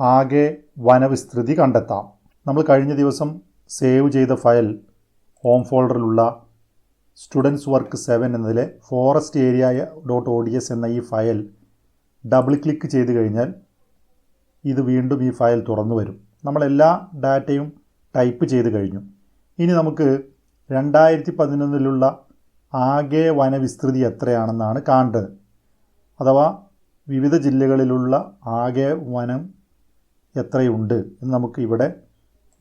ആകെ വനവിസ്തൃതി കണ്ടെത്താം. നമ്മൾ കഴിഞ്ഞ ദിവസം സേവ് ചെയ്ത ഫയൽ ഹോം ഫോൾഡറിലുള്ള സ്റ്റുഡൻസ് വർക്ക് സെവൻ എന്നതിലെ forest area dot O D S എന്ന ഈ ഫയൽ ഡബിൾ ക്ലിക്ക് ചെയ്ത് കഴിഞ്ഞാൽ ഇത് വീണ്ടും ഈ ഫയൽ തുറന്നു വരും. നമ്മളെല്ലാ ഡാറ്റയും ടൈപ്പ് ചെയ്ത് കഴിഞ്ഞു. ഇനി നമുക്ക് രണ്ടായിരത്തി പതിനൊന്നിലുള്ള ആകെ വനവിസ്തൃതി എത്രയാണെന്നാണ് കാണേണ്ടത്. അഥവാ വിവിധ ജില്ലകളിലുള്ള ആകെ വനം എത്രയുണ്ട് എന്ന് നമുക്ക് ഇവിടെ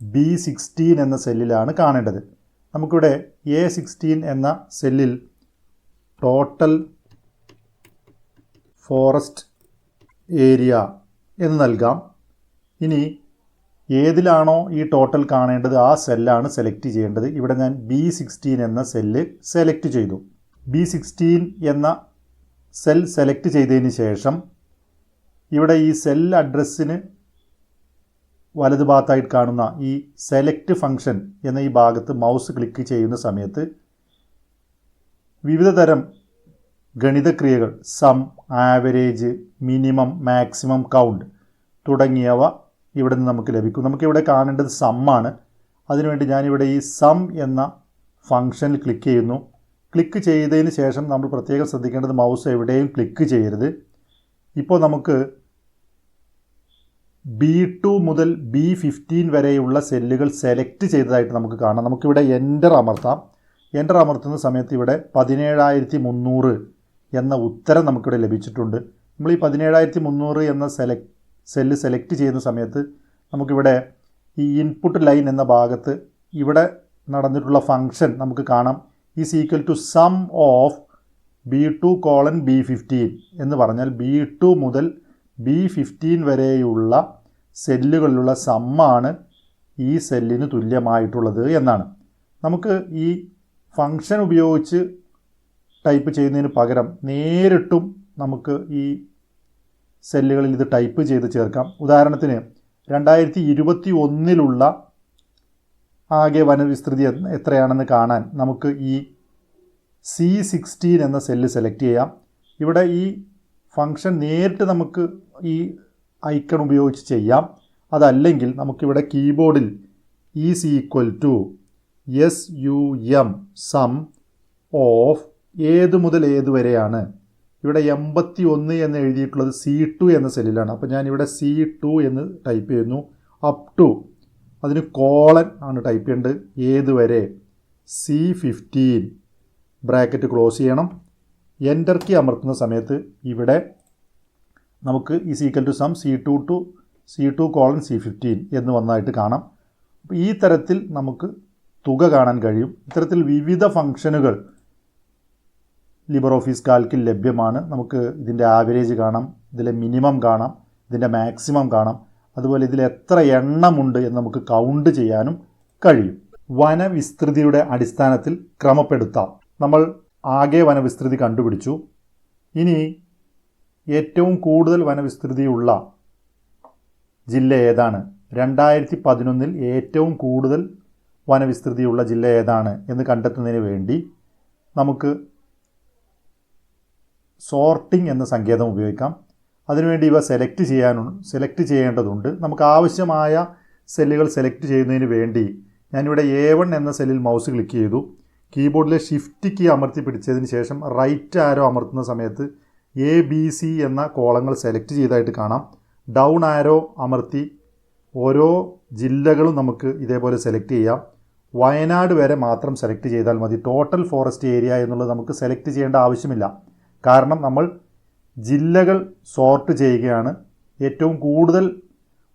ബി സിക്സ്റ്റീൻ എന്ന സെല്ലിലാണ് കാണേണ്ടത്. നമുക്കിവിടെ എ സിക്സ്റ്റീൻ എന്ന സെല്ലിൽ ടോട്ടൽ ഫോറസ്റ്റ് ഏരിയ എന്ന് നൽകാം. ഇനി ഏതിലാണോ ഈ ടോട്ടൽ കാണേണ്ടത് ആ സെല്ലാണ് സെലക്ട് ചെയ്യേണ്ടത്. ഇവിടെ ഞാൻ ബി സിക്സ്റ്റീൻ എന്ന സെല്ല് സെലക്ട് ചെയ്തു. ബി സിക്സ്റ്റീൻ എന്ന സെൽ സെലക്ട് ചെയ്തതിന് ശേഷം ഇവിടെ ഈ സെൽ അഡ്രസ്സിന് വലതുഭാഗത്തായിട്ട് കാണുന്ന ഈ സെലക്ട് ഫങ്ഷൻ എന്ന ഈ ഭാഗത്ത് മൗസ് ക്ലിക്ക് ചെയ്യുന്ന സമയത്ത് വിവിധ തരം ഗണിതക്രിയകൾ sum average minimum maximum count തുടങ്ങിയവ ഇവിടെ നിന്ന് നമുക്ക് ലഭിക്കും. നമുക്കിവിടെ കാണേണ്ടത് സമ്മാണ് അതിനുവേണ്ടി ഞാനിവിടെ ഈ സം എന്ന ഫങ്ഷനിൽ ക്ലിക്ക് ചെയ്യുന്നു. ക്ലിക്ക് ചെയ്തതിന് ശേഷം നമ്മൾ പ്രത്യേകം ശ്രദ്ധിക്കേണ്ടത് മൗസ് എവിടെയും ക്ലിക്ക് ചെയ്യരുത്. ഇപ്പോൾ നമുക്ക് ബി ടു മുതൽ ബി ഫിഫ്റ്റീൻ വരെയുള്ള സെല്ലുകൾ സെലക്ട് ചെയ്തതായിട്ട് നമുക്ക് കാണാം. നമുക്കിവിടെ എന്റർ അമർത്താം. എന്റർ അമർത്തുന്ന സമയത്ത് ഇവിടെ പതിനേഴായിരത്തി മുന്നൂറ് എന്ന ഉത്തരം നമുക്കിവിടെ ലഭിച്ചിട്ടുണ്ട്. നമ്മൾ ഈ പതിനേഴായിരത്തി മുന്നൂറ് എന്ന സെലക്ട് സെല്ല് സെലക്ട് ചെയ്യുന്ന സമയത്ത് നമുക്കിവിടെ ഈ ഇൻപുട്ട് ലൈൻ എന്ന ഭാഗത്ത് ഇവിടെ നടന്നിട്ടുള്ള ഫങ്ഷൻ നമുക്ക് കാണാം. Is equal to sum of B two colon B fifteen എന്ന് പറഞ്ഞാൽ ബി ടു മുതൽ ബി ഫിഫ്റ്റീൻ വരെയുള്ള സെല്ലുകളിലുള്ള സമ്മാണ് ഈ സെല്ലിന് തുല്യമായിട്ടുള്ളത് എന്നാണ്. നമുക്ക് ഈ ഫങ്ഷൻ ഉപയോഗിച്ച് ടൈപ്പ് ചെയ്യുന്നതിന് പകരം നേരിട്ടും നമുക്ക് ഈ സെല്ലുകളിൽ ഇത് ടൈപ്പ് ചെയ്ത് ചേർക്കാം. ഉദാഹരണത്തിന് രണ്ടായിരത്തി ഇരുപത്തി ഒന്നിലുള്ള ആകെ വനവിസ്തൃതി എത്രയാണെന്ന് കാണാൻ നമുക്ക് ഈ സി സിക്സ്റ്റീൻ എന്ന സെല്ല് സെലക്ട് ചെയ്യാം. ഇവിടെ ഈ ഫങ്ഷൻ നേരിട്ട് നമുക്ക് ഈ ഐക്കൺ ഉപയോഗിച്ച് ചെയ്യാം. അതല്ലെങ്കിൽ നമുക്കിവിടെ കീബോർഡിൽ is equal to S U M sum of ഏത് മുതൽ ഏത് വരെയാണ്. ഇവിടെ എൺപത്തി ഒന്ന് എന്ന് എഴുതിയിട്ടുള്ളത് സി ടു എന്ന സെല്ലിലാണ് അപ്പോൾ ഞാനിവിടെ സി ടു എന്ന് ടൈപ്പ് ചെയ്യുന്നു. അപ് ടു അതിന് കോളൻ ആണ് ടൈപ്പ് ചെയ്യേണ്ടത്. ഏത് വരെ? സി ഫിഫ്റ്റീൻ ബ്രാക്കറ്റ് ക്ലോസ് ചെയ്യണം. എന്റർ കീ അമർത്തുന്ന സമയത്ത് ഇവിടെ നമുക്ക് is equal to sum C two two C two colon C fifteen എന്ന് വന്നതായിട്ട് കാണാം. അപ്പോൾ ഈ തരത്തിൽ നമുക്ക് തുക കാണാൻ കഴിയും. ഇത്തരത്തിൽ വിവിധ ഫംഗ്ഷനുകൾ ലിബർ ഓഫീസ് കാൽക്കിൽ ലഭ്യമാണ്. നമുക്ക് ഇതിന്റെ ആവറേജ് കാണാം ഇതിലെ മിനിമം കാണാം ഇതിന്റെ മാക്സിമം കാണാം. അതുപോലെ ഇതിൽ എത്ര എണ്ണമുണ്ട് എന്ന് നമുക്ക് കൗണ്ട് ചെയ്യാനും കഴിയും. വനവിസ്തൃതിയുടെ അടിസ്ഥാനത്തിൽ ക്രമപ്പെടുത്താം. നമ്മൾ ആകെ വനവിസ്തൃതി കണ്ടുപിടിച്ചു. ഇനി ഏറ്റവും കൂടുതൽ വനവിസ്തൃതിയുള്ള ജില്ല ഏതാണ്? രണ്ടായിരത്തി പതിനൊന്നിൽ ഏറ്റവും കൂടുതൽ വനവിസ്തൃതിയുള്ള ജില്ല ഏതാണ് എന്ന് കണ്ടെത്തുന്നതിന് വേണ്ടി നമുക്ക് സോർട്ടിംഗ് എന്ന സങ്കേതം ഉപയോഗിക്കാം. അതിനുവേണ്ടി ഇവ സെലക്ട് ചെയ്യാനു സെലക്ട് ചെയ്യേണ്ടതുണ്ട്. നമുക്ക് ആവശ്യമായ സെല്ലുകൾ സെലക്ട് ചെയ്യുന്നതിന് വേണ്ടി ഞാനിവിടെ എ വൺ എന്ന സെല്ലിൽ മൗസ് ക്ലിക്ക് ചെയ്തു. കീബോർഡിലെ ഷിഫ്റ്റ് കീ അമർത്തി പിടിച്ചതിന് ശേഷം റൈറ്റ് ആരോ അമർത്തുന്ന സമയത്ത് എ ബി സി എന്ന കോളങ്ങൾ സെലക്ട് ചെയ്തായിട്ട് കാണാം. ഡൗൺ ആരോ അമർത്തി ഓരോ ജില്ലകളും നമുക്ക് ഇതേപോലെ സെലക്ട് ചെയ്യാം. വയനാട് വരെ മാത്രം സെലക്ട് ചെയ്താൽ മതി. ടോട്ടൽ ഫോറസ്റ്റ് ഏരിയ എന്നുള്ളത് നമുക്ക് സെലക്ട് ചെയ്യേണ്ട ആവശ്യമില്ല. കാരണം നമ്മൾ ജില്ലകൾ സോർട്ട് ചെയ്യുകയാണ്. ഏറ്റവും കൂടുതൽ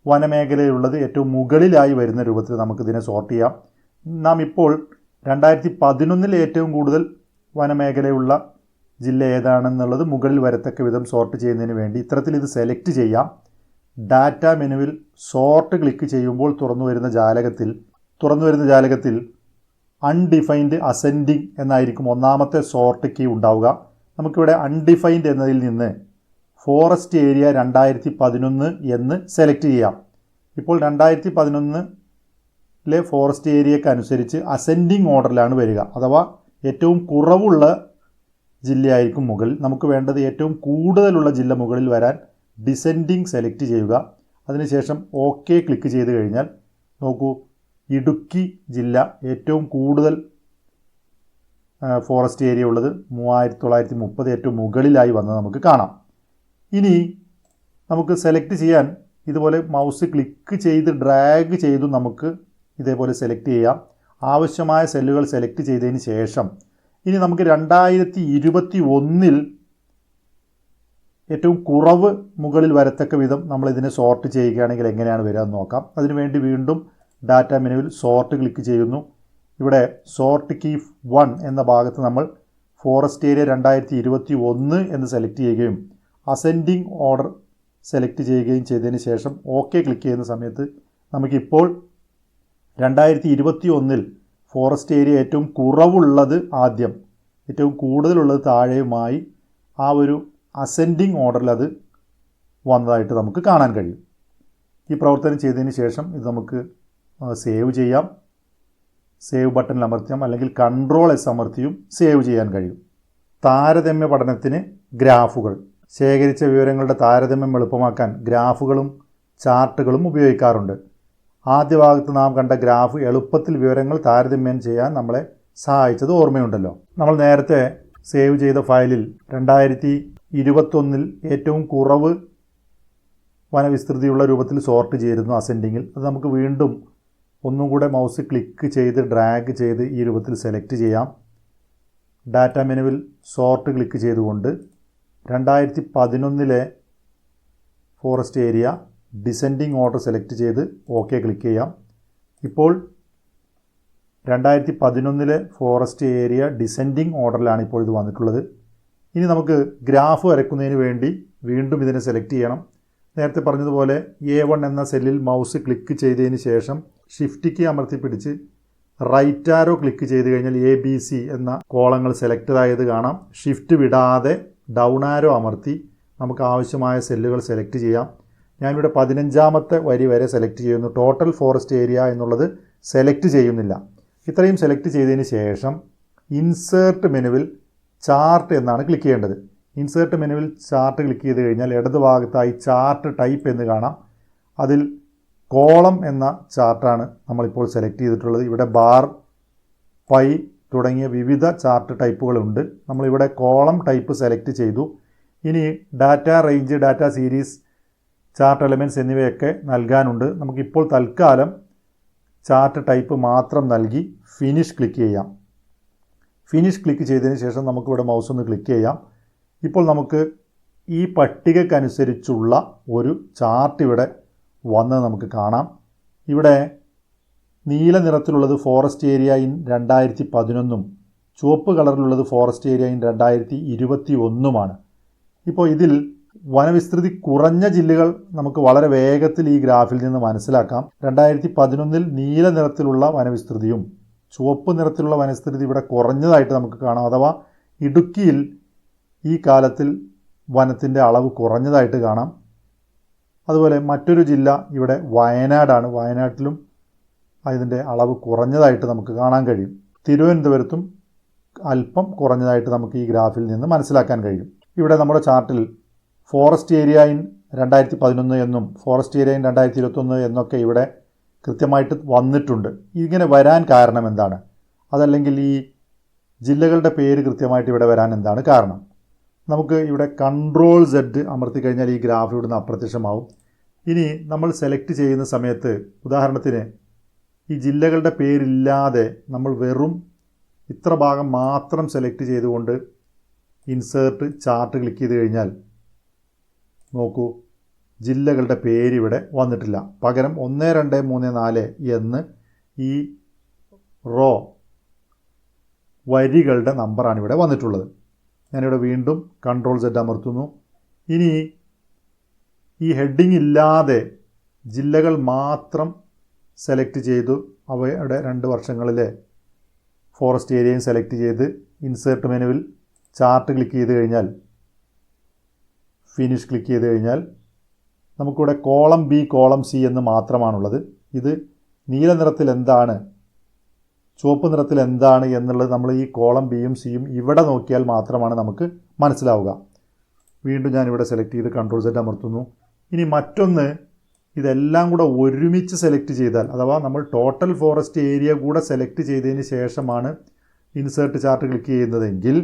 വനമേഖലയിലുള്ളത് ഏറ്റവും മുകളിലായി വരുന്ന രൂപത്തിൽ നമുക്കിതിനെ സോർട്ട് ചെയ്യാം. നാം ഇപ്പോൾ രണ്ടായിരത്തി പതിനൊന്നിൽ ഏറ്റവും കൂടുതൽ വനമേഖലയുള്ള ജില്ല ഏതാണെന്നുള്ളത് മുകളിൽ വരത്തക്ക വിധം സോർട്ട് ചെയ്യുന്നതിന് വേണ്ടി ഇത്തരത്തിൽ ഇത് സെലക്ട് ചെയ്യാം. ഡാറ്റ മെനുവിൽ സോർട്ട് ക്ലിക്ക് ചെയ്യുമ്പോൾ തുറന്നു വരുന്ന ജാലകത്തിൽ തുറന്നു വരുന്ന ജാലകത്തിൽ അൺഡിഫൈൻഡ് അസെൻഡിങ് എന്നായിരിക്കും ഒന്നാമത്തെ സോർട്ട് കീ ഉണ്ടാവുക. നമുക്കിവിടെ അൺഡിഫൈൻഡ് എന്നതിൽ നിന്ന് ഫോറസ്റ്റ് ഏരിയ രണ്ടായിരത്തി പതിനൊന്ന് എന്ന് സെലക്ട് ചെയ്യാം. ഇപ്പോൾ രണ്ടായിരത്തി പതിനൊന്നിലെ ഫോറസ്റ്റ് ഏരിയക്ക് അനുസരിച്ച് അസെൻഡിങ് ഓർഡറിലാണ് വരിക. അഥവാ ഏറ്റവും കുറവുള്ള ജില്ലയായിരിക്കും മുകളിൽ. നമുക്ക് വേണ്ടത് ഏറ്റവും കൂടുതലുള്ള ജില്ല മുകളിൽ വരാൻ ഡിസെൻഡിങ് സെലക്ട് ചെയ്യുക. അതിനുശേഷം ഓക്കെ ക്ലിക്ക് ചെയ്ത് കഴിഞ്ഞാൽ നോക്കൂ ഇടുക്കി ജില്ല ഏറ്റവും കൂടുതൽ ഫോറസ്റ്റ് ഏരിയ ഉള്ളത് മൂവായിരത്തി തൊള്ളായിരത്തി മുപ്പത് ഏറ്റവും മുകളിലായി വന്നത് നമുക്ക് കാണാം. ഇനി നമുക്ക് സെലക്ട് ചെയ്യാൻ ഇതുപോലെ മൗസ് ക്ലിക്ക് ചെയ്ത് ഡ്രാഗ് ചെയ്തു നമുക്ക് ഇതേപോലെ സെലക്ട് ചെയ്യാം. ആവശ്യമായ സെല്ലുകൾ സെലക്ട് ചെയ്തതിന് ശേഷം ഇനി നമുക്ക് രണ്ടായിരത്തി ഇരുപത്തി ഒന്നിൽ ഏറ്റവും കുറവ് മുകളിൽ വരത്തക്ക വിധം നമ്മൾ ഇതിനെ സോർട്ട് ചെയ്യുകയാണെങ്കിൽ എങ്ങനെയാണ് വരിക എന്ന് നോക്കാം. അതിനുവേണ്ടി വീണ്ടും ഡാറ്റ മെനുവിൽ സോർട്ട് ക്ലിക്ക് ചെയ്യുന്നു. ഇവിടെ സോർട്ട് കീ വൺ എന്ന ഭാഗത്ത് നമ്മൾ ഫോറസ്റ്റ് ഏരിയ രണ്ടായിരത്തി ഇരുപത്തി ഒന്ന് എന്ന് സെലക്ട് ചെയ്യുകയും അസെൻഡിങ് ഓർഡർ സെലക്ട് ചെയ്യുകയും ചെയ്തതിന് ശേഷം ഓക്കെ ക്ലിക്ക് ചെയ്യുന്ന സമയത്ത് നമുക്കിപ്പോൾ രണ്ടായിരത്തി ഇരുപത്തി ഒന്നിൽ ഫോറസ്റ്റ് ഏരിയ ഏറ്റവും കുറവുള്ളത് ആദ്യം. ഏറ്റവും കൂടുതലുള്ളത് താഴെയുമായി ആ ഒരു അസെൻഡിങ് ഓർഡറിൽ അത് വന്നതായിട്ട് നമുക്ക് കാണാൻ കഴിയും. ഈ പ്രവർത്തനം ചെയ്തതിന് ശേഷം ഇത് നമുക്ക് സേവ് ചെയ്യാം. സേവ് ബട്ടണിൽ അമർത്തിയാം അല്ലെങ്കിൽ കൺട്രോൾ എസ് അമർത്തിയും സേവ് ചെയ്യാൻ കഴിയും. താരതമ്യ പഠനത്തിന് ഗ്രാഫുകൾ. ശേഖരിച്ച വിവരങ്ങളുടെ താരതമ്യം എളുപ്പമാക്കാൻ ഗ്രാഫുകളും ചാർട്ടുകളും ഉപയോഗിക്കാറുണ്ട്. ആദ്യ ഭാഗത്ത് നാം കണ്ട ഗ്രാഫ് എളുപ്പത്തിൽ വിവരങ്ങൾ താരതമ്യം ചെയ്യാൻ നമ്മളെ സഹായിച്ചത് ഓർമ്മയുണ്ടല്ലോ. നമ്മൾ നേരത്തെ സേവ് ചെയ്ത ഫയലിൽ രണ്ടായിരത്തി ഇരുപത്തൊന്നിൽ ഏറ്റവും കുറവ് വനവിസ്തൃതിയുള്ള രൂപത്തിൽ സോർട്ട് ചെയ്തിരുന്നു അസെൻഡിങ്ങിൽ. അത് നമുക്ക് വീണ്ടും ഒന്നും കൂടെ മൗസ് ക്ലിക്ക് ചെയ്ത് ഡ്രാഗ് ചെയ്ത് ഈ രൂപത്തിൽ സെലക്ട് ചെയ്യാം. ഡാറ്റ മെനുവിൽ സോർട്ട് ക്ലിക്ക് ചെയ്തുകൊണ്ട് രണ്ടായിരത്തി പതിനൊന്നിലെ forest area descending order select ചെയ്ത് ഓക്കെ ക്ലിക്ക് ചെയ്യാം. ഇപ്പോൾ രണ്ടായിരത്തി പതിനൊന്നിലെ ഫോറസ്റ്റ് ഏരിയ ഡിസെൻഡിങ് ഓർഡറിലാണ് ഇപ്പോൾ ഇത് വന്നിട്ടുള്ളത്. ഇനി നമുക്ക് ഗ്രാഫ് വരയ്ക്കുന്നതിന് വേണ്ടി വീണ്ടും ഇതിനെ സെലക്ട് ചെയ്യണം. നേരത്തെ പറഞ്ഞതുപോലെ എ വൺ എന്ന സെല്ലിൽ മൗസ് ക്ലിക്ക് ചെയ്തതിന് ശേഷം ഷിഫ്റ്റ് കീ അമർത്തി പിടിച്ച് റൈറ്റ് ആരോ ക്ലിക്ക് ചെയ്ത് കഴിഞ്ഞാൽ എ ബി സി എന്ന കോളങ്ങൾ സെലക്ട് ആയത് കാണാം. ഷിഫ്റ്റ് വിടാതെ ഡൗൺ ആരോ അമർത്തി നമുക്ക് ആവശ്യമായ സെല്ലുകൾ സെലക്ട് ചെയ്യാം. ഞാനിവിടെ പതിനഞ്ചാമത്തെ വരി വരെ സെലക്ട് ചെയ്യുന്നു. ടോട്ടൽ ഫോറസ്റ്റ് ഏരിയ എന്നുള്ളത് സെലക്ട് ചെയ്യുന്നില്ല. ഇത്രയും സെലക്ട് ചെയ്തതിന് ശേഷം ഇൻസേർട്ട് മെനുവിൽ ചാർട്ട് എന്നാണ് ക്ലിക്ക് ചെയ്യേണ്ടത്. ഇൻസേർട്ട് മെനുവിൽ ചാർട്ട് ക്ലിക്ക് ചെയ്ത് കഴിഞ്ഞാൽ ഇടത് ഭാഗത്തായി ചാർട്ട് ടൈപ്പ് എന്ന് കാണാം. അതിൽ കോളം എന്ന ചാർട്ടാണ് നമ്മളിപ്പോൾ സെലക്ട് ചെയ്തിട്ടുള്ളത്. ഇവിടെ ബാർ പൈ തുടങ്ങിയ വിവിധ ചാർട്ട് ടൈപ്പുകളുണ്ട് നമ്മളിവിടെ കോളം ടൈപ്പ് സെലക്ട് ചെയ്തു. ഇനി data range data series chart elements എന്നിവയൊക്കെ നൽകാനുണ്ട്. നമുക്കിപ്പോൾ തൽക്കാലം ചാർട്ട് ടൈപ്പ് മാത്രം നൽകി ഫിനിഷ് ക്ലിക്ക് ചെയ്യാം. ഫിനിഷ് ക്ലിക്ക് ചെയ്തതിന് ശേഷം നമുക്കിവിടെ മൗസ് ഒന്ന് ക്ലിക്ക് ചെയ്യാം. ഇപ്പോൾ നമുക്ക് ഈ പട്ടികക്കനുസരിച്ചുള്ള ഒരു ചാർട്ട് ഇവിടെ വന്ന് നമുക്ക് കാണാം. ഇവിടെ നീല നിറത്തിലുള്ളത് ഫോറസ്റ്റ് ഏരിയ ഇൻ രണ്ടായിരത്തി പതിനൊന്നും ചുവപ്പ് കളറിലുള്ളത് ഫോറസ്റ്റ് ഏരിയ ഇൻ രണ്ടായിരത്തി ഇരുപത്തി ഒന്നുമാണ് ഇപ്പോൾ ഇതിൽ വനവിസ്തൃതി കുറഞ്ഞ ജില്ലകൾ നമുക്ക് വളരെ വേഗത്തിൽ ഈ ഗ്രാഫിൽ നിന്ന് മനസ്സിലാക്കാം. രണ്ടായിരത്തി പതിനൊന്നിൽ നീല നിറത്തിലുള്ള വനവിസ്തൃതിയും ചുവപ്പ് നിറത്തിലുള്ള വനവിസ്തൃതി ഇവിടെ കുറഞ്ഞതായിട്ട് നമുക്ക് കാണാം. അഥവാ ഇടുക്കിയിൽ ഈ കാലത്തിൽ വനത്തിന്റെ അളവ് കുറഞ്ഞതായിട്ട് കാണാം. അതുപോലെ മറ്റൊരു ജില്ല ഇവിടെ വയനാടാണ്. വയനാട്ടിലും അതിന്റെ അളവ് കുറഞ്ഞതായിട്ട് നമുക്ക് കാണാൻ കഴിയും. തിരുവനന്തപുരത്തും അല്പം കുറഞ്ഞതായിട്ട് നമുക്ക് ഈ ഗ്രാഫിൽ നിന്ന് മനസ്സിലാക്കാൻ കഴിയും. ഇവിടെ നമ്മുടെ ചാർട്ടിൽ ഫോറസ്റ്റ് ഏരിയ ഇൻ രണ്ടായിരത്തി പതിനൊന്ന് എന്നും ഫോറസ്റ്റ് ഏരിയ ഇൻ രണ്ടായിരത്തി ഇരുപത്തൊന്ന് എന്നൊക്കെ ഇവിടെ കൃത്യമായിട്ട് വന്നിട്ടുണ്ട്. ഇങ്ങനെ വരാൻ കാരണം എന്താണ്? അതല്ലെങ്കിൽ ഈ ജില്ലകളുടെ പേര് കൃത്യമായിട്ട് ഇവിടെ വരാൻ എന്താണ് കാരണം? നമുക്ക് ഇവിടെ കൺട്രോൾ സെഡ് അമർത്തി കഴിഞ്ഞാൽ ഈ ഗ്രാഫ് ഇവിടുന്ന് അപ്രത്യക്ഷമാവും. ഇനി നമ്മൾ സെലക്ട് ചെയ്യുന്ന സമയത്ത് ഉദാഹരണത്തിന് ഈ ജില്ലകളുടെ പേരില്ലാതെ നമ്മൾ വെറും ഇത്ര ഭാഗം മാത്രം സെലക്ട് ചെയ്തുകൊണ്ട് ഇൻസേർട്ട് ചാർട്ട് ക്ലിക്ക് ചെയ്ത് കഴിഞ്ഞാൽ നോക്കൂ. ജില്ലകളുടെ പേരിവിടെ വന്നിട്ടില്ല. പകരം ഒന്ന് രണ്ട് മൂന്ന് നാല് എന്ന് ഈ റോ വരികളുടെ നമ്പറാണ് ഇവിടെ വന്നിട്ടുള്ളത്. ഞാനിവിടെ വീണ്ടും കൺട്രോൾ സെറ്റ് അമർത്തുന്നു. ഇനി ഈ ഹെഡിങ് ഇല്ലാതെ ജില്ലകൾ മാത്രം സെലക്ട് ചെയ്തു. അവയുടെ രണ്ട് വർഷങ്ങളിലെ ഫോറസ്റ്റ് ഏരിയയും സെലക്ട് ചെയ്ത് ഇൻസേർട്ട് മെനുവിൽ ചാർട്ട് ക്ലിക്ക് ചെയ്ത് കഴിഞ്ഞാൽ ഫിനിഷ് ക്ലിക്ക് ചെയ്ത് കഴിഞ്ഞാൽ നമുക്കിവിടെ കോളം ബി കോളം സി എന്ന് മാത്രമാണുള്ളത്. ഇത് നീല നിറത്തിൽ എന്താണ് ചുവപ്പ് നിറത്തിൽ എന്താണ് എന്നുള്ളത് നമ്മൾ ഈ കോളം ബിയും സിയും ഇവിടെ നോക്കിയാൽ മാത്രമാണ് നമുക്ക് മനസ്സിലാവുക. വീണ്ടും ഞാനിവിടെ സെലക്ട് ചെയ്ത് കൺട്രോൾ സെറ്റ് അമർത്തുന്നു. ഇനി മറ്റൊന്ന് ഇതെല്ലാം കൂടെ ഒരുമിച്ച് സെലക്ട് ചെയ്താൽ അഥവാ നമ്മൾ ടോട്ടൽ ഫോറസ്റ്റ് ഏരിയ കൂടെ സെലക്ട് ചെയ്തതിന് ശേഷമാണ് ഇൻസേർട്ട് ചാർട്ട് ക്ലിക്ക് ചെയ്യുന്നതെങ്കിൽ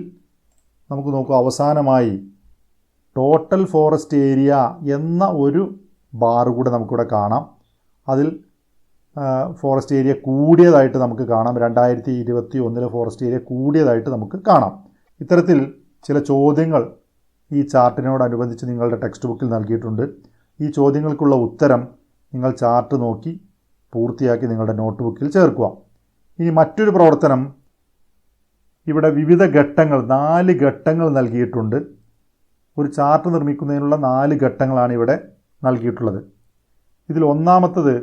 നമുക്ക് നോക്കൂ അവസാനമായി ടോട്ടൽ ഫോറസ്റ്റ് ഏരിയ എന്ന ഒരു ബാർ കൂടെ നമുക്കിവിടെ കാണാം. അതിൽ ഫോറസ്റ്റ് ഏരിയ കൂടിയതായിട്ട് നമുക്ക് കാണാം. രണ്ടായിരത്തി ഇരുപത്തി ഒന്നിലെ ഫോറസ്റ്റ് ഏരിയ കൂടിയതായിട്ട് നമുക്ക് കാണാം. ഇത്തരത്തിൽ ചില ചോദ്യങ്ങൾ ഈ ചാർട്ടിനോടനുബന്ധിച്ച് നിങ്ങളുടെ ടെക്സ്റ്റ് ബുക്കിൽ നൽകിയിട്ടുണ്ട്. ഈ ചോദ്യങ്ങൾക്കുള്ള ഉത്തരം നിങ്ങൾ ചാർട്ട് നോക്കി പൂർത്തിയാക്കി നിങ്ങളുടെ നോട്ട് ബുക്കിൽ ചേർക്കുക. ഇനി മറ്റൊരു പ്രവർത്തനം ഇവിടെ വിവിധ ഘട്ടങ്ങൾ നാല് ഘട്ടങ്ങൾ നൽകിയിട്ടുണ്ട്. ഒരു ചാർട്ട് നിർമ്മിക്കുന്നതിനുള്ള നാല് ഘട്ടങ്ങളാണ് ഇവിടെ നൽകിയിട്ടുള്ളത്. ഇതിൽ ഒന്നാമത്തത്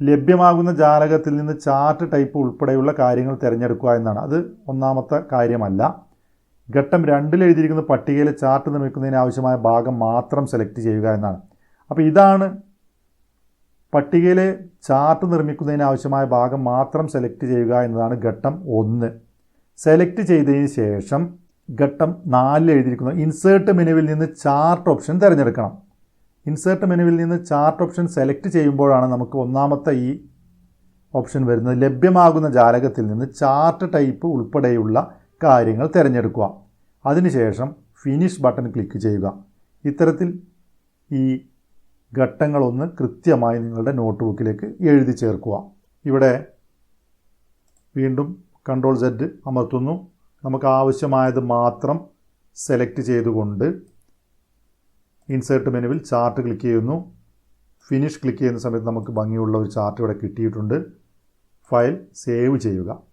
ലഭ്യമാകുന്ന ജാലകത്തിൽ നിന്ന് ചാർട്ട് ടൈപ്പ് ഉൾപ്പെടെയുള്ള കാര്യങ്ങൾ തിരഞ്ഞെടുക്കുക എന്നാണ്. അത് ഒന്നാമത്തെ കാര്യമല്ല. ഘട്ടം രണ്ടിൽ എഴുതിയിരിക്കുന്ന പട്ടികയിലെ ചാർട്ട് നിർമ്മിക്കുന്നതിന് ആവശ്യമായ ഭാഗം മാത്രം സെലക്ട് ചെയ്യുക എന്നാണ്. അപ്പോൾ ഇതാണ് പട്ടികയിലെ ചാർട്ട് നിർമ്മിക്കുന്നതിന് ആവശ്യമായ ഭാഗം മാത്രം സെലക്ട് ചെയ്യുക എന്നതാണ് ഘട്ടം ഒന്ന്. സെലക്ട് ചെയ്തതിന് ശേഷം ഘട്ടം നാലിൽ എഴുതിയിരിക്കുന്നു. ഇൻസേർട്ട് മെനുവിൽ നിന്ന് ചാർട്ട് ഓപ്ഷൻ തിരഞ്ഞെടുക്കണം. ഇൻസേർട്ട് മെനുവിൽ നിന്ന് ചാർട്ട് ഓപ്ഷൻ സെലക്ട് ചെയ്യുമ്പോഴാണ് നമുക്ക് ഒന്നാമത്തെ ഈ ഓപ്ഷൻ വരുന്നത്. ലഭ്യമാകുന്ന ജാലകത്തിൽ നിന്ന് ചാർട്ട് ടൈപ്പ് ഉൾപ്പെടെയുള്ള കാര്യങ്ങൾ തിരഞ്ഞെടുക്കുക. അതിനുശേഷം ഫിനിഷ് ബട്ടൺ ക്ലിക്ക് ചെയ്യുക. ഇത്തരത്തിൽ ഈ ഘട്ടങ്ങളൊന്ന് കൃത്യമായി നിങ്ങളുടെ നോട്ട് ബുക്കിലേക്ക് എഴുതി ചേർക്കുക. ഇവിടെ വീണ്ടും കൺട്രോൾ സെറ്റ് അമർത്തുന്നു. നമുക്ക് ആവശ്യമായത് മാത്രം സെലക്ട് ചെയ്തുകൊണ്ട് ഇൻസേർട്ട് മെനുവിൽ ചാർട്ട് ക്ലിക്ക് ചെയ്യുന്നു. ഫിനിഷ് ക്ലിക്ക് ചെയ്യുന്ന സമയത്ത് നമുക്ക് ഭംഗിയുള്ള ഒരു ചാർട്ട് ഇവിടെ കിട്ടിയിട്ടുണ്ട്. ഫയൽ സേവ് ചെയ്യുക.